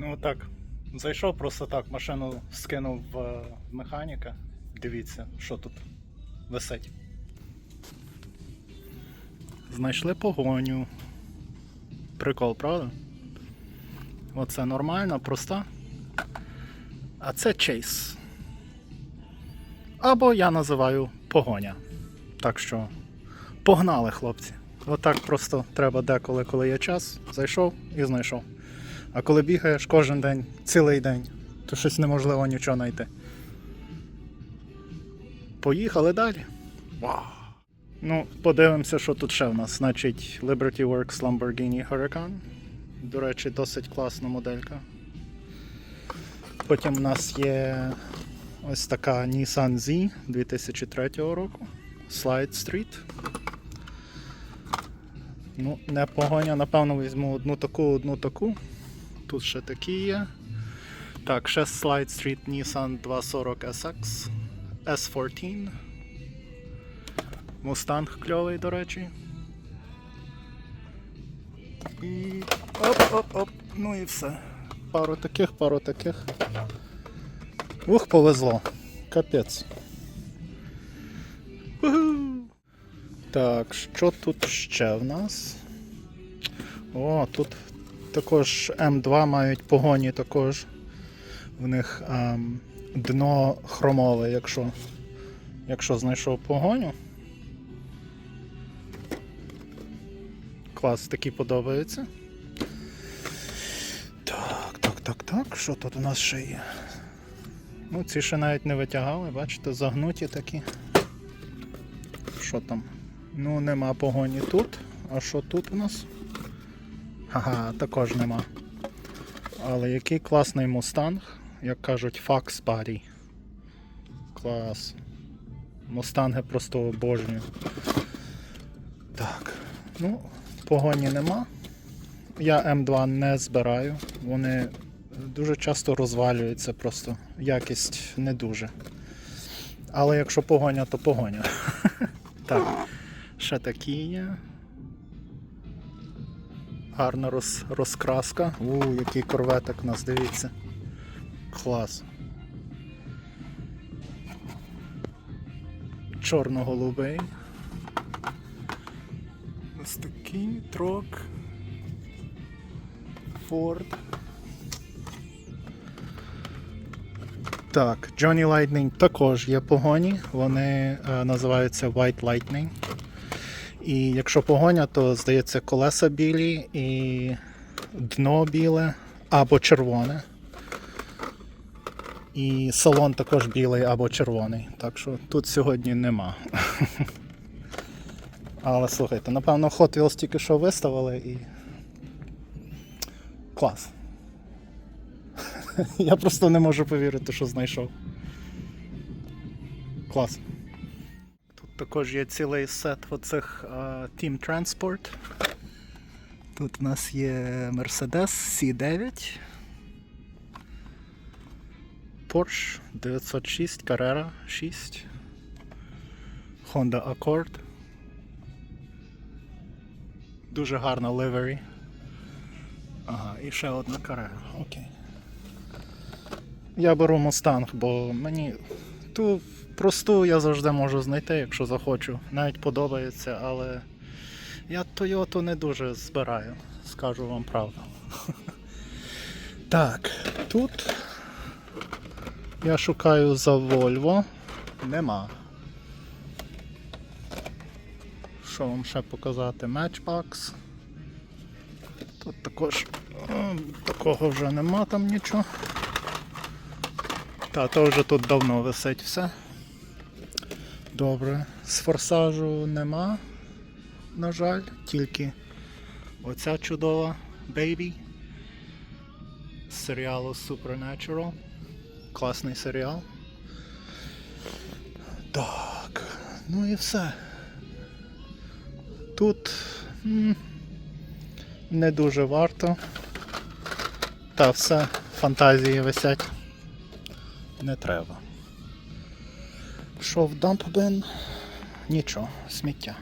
Ну так, зайшов просто так, машину скинув в е, механіка. Дивіться, що тут висить. Знайшли погоню. Прикол, правда? Оце нормально, проста. А це чейс. Або я називаю погоня. Так що погнали, хлопці. Отак просто треба деколи, коли є час, зайшов і знайшов. А коли бігаєш кожен день, цілий день, то щось неможливо нічого знайти. Поїхали далі. Вау. Ну, подивимося, що тут ще в нас. Значить, Liberty Works Lamborghini Huracan. До речі, досить класна моделька. Потім в нас є ось така Nissan Z 2003 року. Slide Street. Ну, не погоня, напевно, візьму одну таку, одну таку. Тут ще такі є. Так, ще Slide Street Nissan 240 SX S14. Mustang кльовий, до речі. І оп-оп-оп. Ну і все. Пару таких, пару таких. Ух, повезло. Капець. Так, що тут ще в нас? О, тут також М2 мають погоні також. В них ем, дно хромове, якщо, якщо знайшов погоню. Клас, такі подобаються. Так, так, так, так. Що тут у нас ще є? Ну, ці ще навіть не витягали, бачите, загнуті такі. Що там? Ну, нема погоні тут. А що тут у нас? Ага, також нема. Але який класний мустанг, як кажуть, факс парі. Клас. Мустанги просто обожнюю. Так. Ну, погоні нема. Я М2 не збираю. Вони дуже часто розвалюються просто. Якість не дуже. Але якщо погоня, то погоня. Так. Ще такі є. Гарна роз, розкраска. У, який корветик у нас, дивіться. Клас. Чорно-голубий. Ось такий трок. Ford. Так, Johnny Lightning також є погоні. Вони е, називаються White Lightning. І якщо погоня, то здається колеса білі і дно біле або червоне. І салон також білий або червоний. Так що тут сьогодні нема. Але слухайте, напевно, Hot Wheels тільки що виставили і. Клас. Я просто не можу повірити, що знайшов. Клас. Також є цілий сет оцих а, Team Transport. Тут в нас є Mercedes C9. Porsche 906 Carrera 6. Honda Accord. Дуже гарна livery. Ага, і ще одна Carrera. Окей. Я беру Mustang, бо мені ту просту я завжди можу знайти, якщо захочу. Навіть подобається, але я Toyota не дуже збираю, скажу вам правду. Так, тут я шукаю за Volvo. Нема. Що вам ще показати? Matchbox. Тут також такого вже нема там нічого. Та, то вже тут давно висить все. Добре. З форсажу нема, на жаль, тільки оця чудова Baby з серіалу Supernatural. Класний серіал. Так, ну і все. Тут м, не дуже варто. Та все, фантазії висять. Не треба. Що в дампбен? Нічого, сміття.